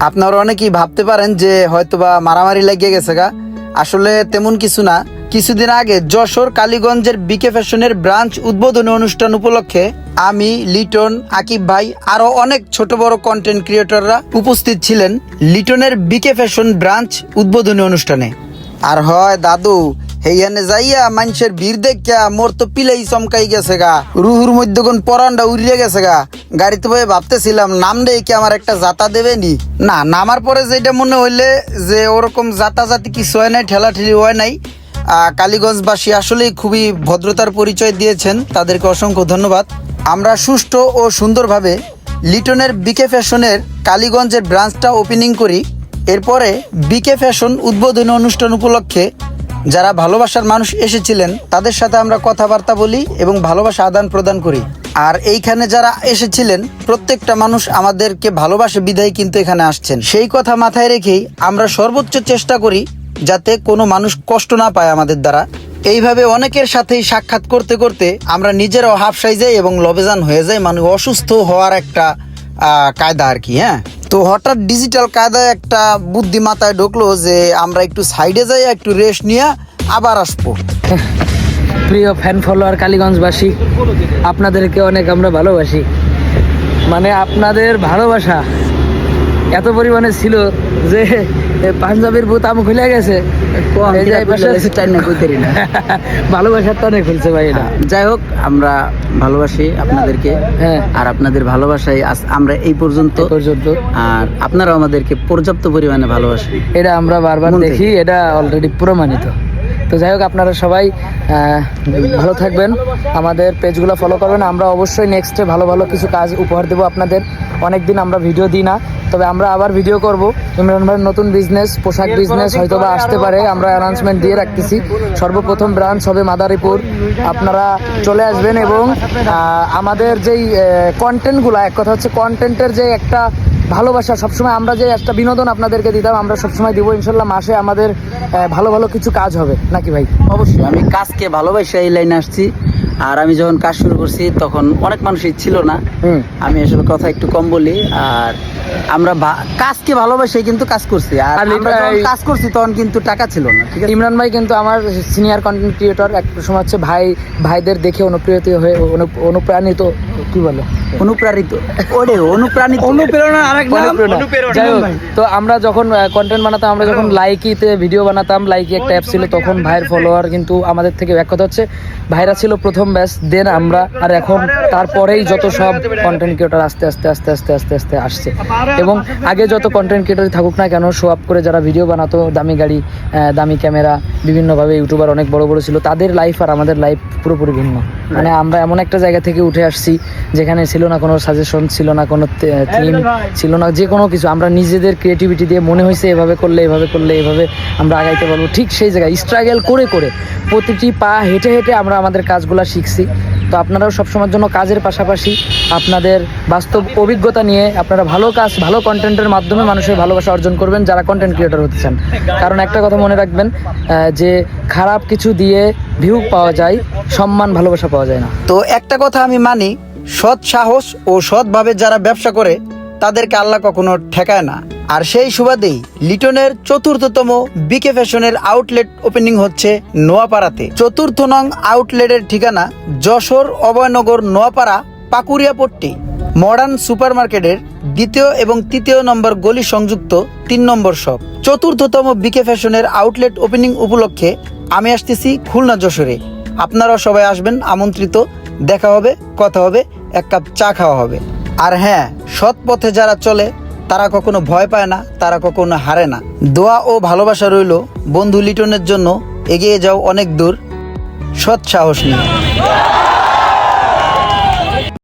আপনারা অনেকেই ভাবতে পারেন যে হয়তোবা মারামারি লেগে গেছে গা। আসলে তেমন কিছু না। কিছুদিন আগে যশোর কালীগঞ্জের বিকে ফ্যাশনের ব্রাঞ্চ উদ্বোধনী অনুষ্ঠান উপলক্ষে আমি, লিটন, আকিব ভাই, আরও অনেক ছোট বড় কন্টেন্ট ক্রিয়েটররা উপস্থিত ছিলেন লিটনের বিকে ফ্যাশন ব্রাঞ্চ উদ্বোধনী অনুষ্ঠানে। আর হয় দাদু হেইয়ানে যাইয়া মানুষের ভিড় দেখিয়া মোর তো পিলেই চমকাই গেছে গা। রুহুর মধ্যে কোন পরানটা উড়িয়ে গেছে গা। গাড়িতে বয়ে ভাবতেছিলাম, নাম দেই কি আমার একটা জাতা দেবে নি? না, নামার পরে যেটা মনে হইলে যে ওরকম জাতা জাতি কিছু হয় নাই ঠেলা ঠেলি হয় নাই। কালীগঞ্জবাসী আসলেই খুবই ভদ্রতার পরিচয় দিয়েছেন, তাদেরকে অসংখ্য ধন্যবাদ। আমরা সুষ্ঠু ও সুন্দরভাবে লিটনের বিকে ফ্যাশনের কালীগঞ্জের ব্রাঞ্চটা ওপেনিং করি। এরপরে বিকে ফ্যাশন উদ্বোধনী অনুষ্ঠান উপলক্ষে যারা ভালোবাসার মানুষ এসেছিলেন, তাদের সাথে আমরা কথাবার্তা বলি এবং ভালোবাসা আদান প্রদান করি। আর এইখানে যারা এসেছিলেন, প্রত্যেকটা মানুষ আমাদেরকে ভালোবাসে বিধায় কিন্তু এখানে আসছেন। সেই কথা মাথায় রেখেই আমরা সর্বোচ্চ চেষ্টা করি যাতে কোনো মানুষ কষ্ট না পায় আমাদের দ্বারা। এইভাবে অনেকের সাথেই সাক্ষাৎ করতে করতে আমরা নিজেরাও হাফসাই যাই এবং লবেজান হয়ে যাই। মানুষ অসুস্থ হওয়ার একটা কায়দা আর কি হ্যাঁ? তো হঠাৎ ডিজিটাল কায়দায় একটা বুদ্ধি মাথায় ঢুকলো যে আমরা একটু সাইডে যাই, একটু রেস্ট নিয়ে আবার আসব। প্রিয় ফ্যান ফলোয়ার কালীগঞ্জবাসী, আপনাদেরকে অনেক আমরা ভালোবাসি। মানে আপনাদের ভালোবাসা এত পরিমাণে ছিল যে পাঞ্জাবের বুতাম খুলে গেছে। ভালোবাসার টানে খুলছে ভাই এটা। যাই হোক আমরা ভালোবাসি আপনাদেরকে। হ্যাঁ। আর আপনাদের ভালোবাসাই আমরা এই পর্যন্ত। পর্যন্ত। আর আপনারাও আমাদেরকে পর্যাপ্ত পরিমাণে ভালোবাসেন। এটা আমরা বারবার দেখি এটা অলরেডি প্রমাণিত। তো যাই হোক আপনারা সবাই আহ, ভালো থাকবেন। আমাদের পেজগুলো ফলো করবেন। আমরা অবশ্যই নেক্সটে ভালো ভালো কিছু কাজ উপহার দেবো আপনাদের। অনেক দিন আমরা ভিডিও দিই না। তবে আমরা আবার ভিডিও করব। ইমরান ভাইয়ের নতুন বিজনেস পোশাক বিজনেস হয়তো বা আসতে পারে আমরা অ্যানাউন্সমেন্ট দিয়ে রাখতেছি। সর্বপ্রথম ব্রাঞ্চ হবে মাদারীপুর। আপনারা চলে আসবেন এবং আমাদের যেই কন্টেন্টগুলো এক কথা হচ্ছে কন্টেন্টের যে একটা ভালোবাসা সবসময় আমরা যে একটা বিনোদন আপনাদেরকে দিতাম আমরা সবসময় দিব। ইনশাল্লাহ মাসে আমাদের ভালো ভালো কিছু কাজ হবে। নাকি ভাই? অবশ্যই আমি কাজকে ভালোবাসে এই লাইনে আসছি। আর আমি যখন কাজ শুরু করছি তখন অনেক মানুষই ছিল না। আমি আসলে কথা একটু কম বলি আর আমরা কাজকে ভালোবাসে কিন্তু কাজ করছি। আর আমরা কাজ করছি তখন কিন্তু টাকা ছিল না ঠিক আছে? ইমরান ভাই কিন্তু আমার সিনিয়র কন্টেন্ট ক্রিয়েটর এক সময় হচ্ছে ভাই ভাইদের দেখে অনুপ্রেরিত হয়ে অনু- অনুপ্রাণিত কি বলে? অনুপ্রাণিত। ওরে অনুপ্রাণিত। অনুপ্রেরণা আরেক যাই হোক তো আমরা যখন কন্টেন্ট বানাতাম আমরা যখন লাইকিতে ভিডিও বানাতাম লাইকি একটা অ্যাপ ছিল তখন ভাইয়ের ফলোয়ার কিন্তু আমাদের থেকে এক কথা হচ্ছে। ভাইরা ছিল প্রথম ব্যাচ দেন আমরা আর এখন তারপরেই যত সব কন্টেন্ট ক্রিয়েটর আস্তে আস্তে আস্তে আস্তে আস্তে আস্তে আসছে। এবং আগে যত কন্টেন্ট ক্রিয়েটর থাকুক না কেন শো আপ করে যারা ভিডিও বানাতো দামি গাড়ি দামি ক্যামেরা বিভিন্নভাবে ইউটিউবার অনেক বড় বড় ছিল তাদের লাইফ আর আমাদের লাইফ পুরোপুরি ভিন্ন। মানে আমরা এমন একটা জায়গা থেকে উঠে আসছি যেখানে ছিল না কোনো সাজেশন ছিল না কোনো থিম ছিল না যে কোনো কিছু। আমরা নিজেদের ক্রিয়েটিভিটি দিয়ে মনে হয়েছে এভাবে করলে এভাবে করলে এভাবে আমরা আগাইতে পারব। ঠিক সেই জায়গায় স্ট্রাগল করে করে প্রতিটি পা হেঁটে হেঁটে আমরা আমাদের কাজগুলো শিখছি। তো আপনারাও সবসময়ের জন্য কাজের পাশাপাশি আপনাদের বাস্তব অভিজ্ঞতা নিয়ে আপনারা ভালো কাজ, ভালো কন্টেন্টের মাধ্যমে মানুষের ভালোবাসা অর্জন করবেন যারা কন্টেন্ট ক্রিয়েটর হতে চান। কারণ একটা কথা মনে রাখবেন যে খারাপ কিছু দিয়ে ভিউ পাওয়া যায়, সম্মান, ভালোবাসা পাওয়া যায় না। তো একটা কথা আমি মানি, সৎ সাহস ও সৎভাবে যারা ব্যবসা করে, তাদেরকে আল্লাহ কখনো ঠেকায় না। আর সেই সুবাদেই লিটনের চতুর্থতম বিকে ফ্যাশনের আউটলেট ওপেনিং হচ্ছে নোয়াপাড়াতে। চতুর্থ নং আউটলেটের ঠিকানা যশোর অভয়নগর নোয়াপাড়া পাকুরিয়াপট্টি মডার্ন সুপারমার্কেটের দ্বিতীয় এবং তৃতীয় নম্বর গলি সংযুক্ত তিন নম্বর শপ। চতুর্থতম বিকে ফ্যাশনের আউটলেট ওপেনিং উপলক্ষে আমি আসতেছি খুলনা যশোরে। আপনারাও সবাই আসবেন, আমন্ত্রিত। দেখা হবে, কথা হবে, এক কাপ চা খাওয়া হবে। আর হ্যাঁ সৎ পথে যারা চলে তারা কখনো ভয় পায় না, তারা কখনো হারে না। দোয়া ও ভালোবাসা রইল বন্ধু লিটনের জন্য, এগিয়ে যাও অনেক দূর। সৎ সাহস নিয়ে